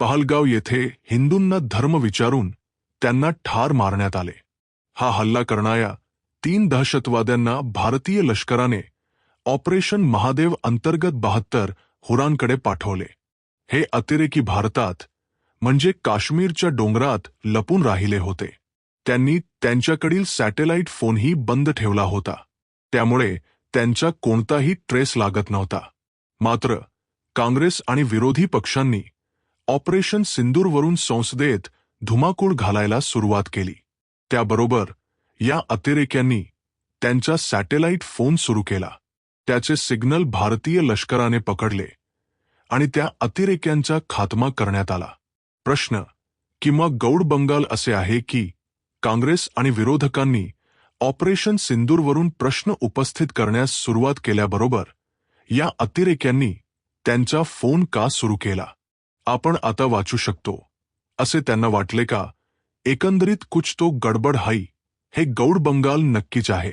पहलगाव येथे हिंदूंना धर्म विचारून त्यांना ठार मारण्यात आले. हा हल्ला करणाऱ्या तीन दहशतवाद्यांना भारतीय लष्कराने ऑपरेशन महादेव अंतर्गत बहात्तर हुरांकडे पाठवले. हे अतिरेकी भारतात म्हणजे काश्मीरच्या डोंगरात लपून राहिले होते. त्यांनी त्यांच्याकडील सॅटेलाइट फोनही बंद ठेवला होता. त्यामुळे त्यांचा कोणताही ट्रेस लागत नव्हता. मात्र काँग्रेस आणि विरोधी पक्षांनी ऑपरेशन सिंदूरवरून संसदेत धुमाकूळ घालायला सुरुवात केली. त्याबरोबर या अतिरेक्यांनी त्यांचा सॅटेलाइट फोन सुरू केला. त्याचे सिग्नल भारतीय लष्कराने पकडले आणि त्या अतिरेक्यांचा खात्मा करण्यात आला. प्रश्न किंवा गौड बंगाल असे आहे की काँग्रेस आणि विरोधकांनी ऑपरेशन सिंदूरवरून प्रश्न उपस्थित करण्यास सुरुवात केल्याबरोबर या अतिरेक्यांनी त्यांचा फोन का सुरू केला? आपण आता वाचू शकतो. असे त्यांना वाटले का एकंदरीत कुछ तो गडबड हाई हे गौड बंगाल नक्कीच आहे.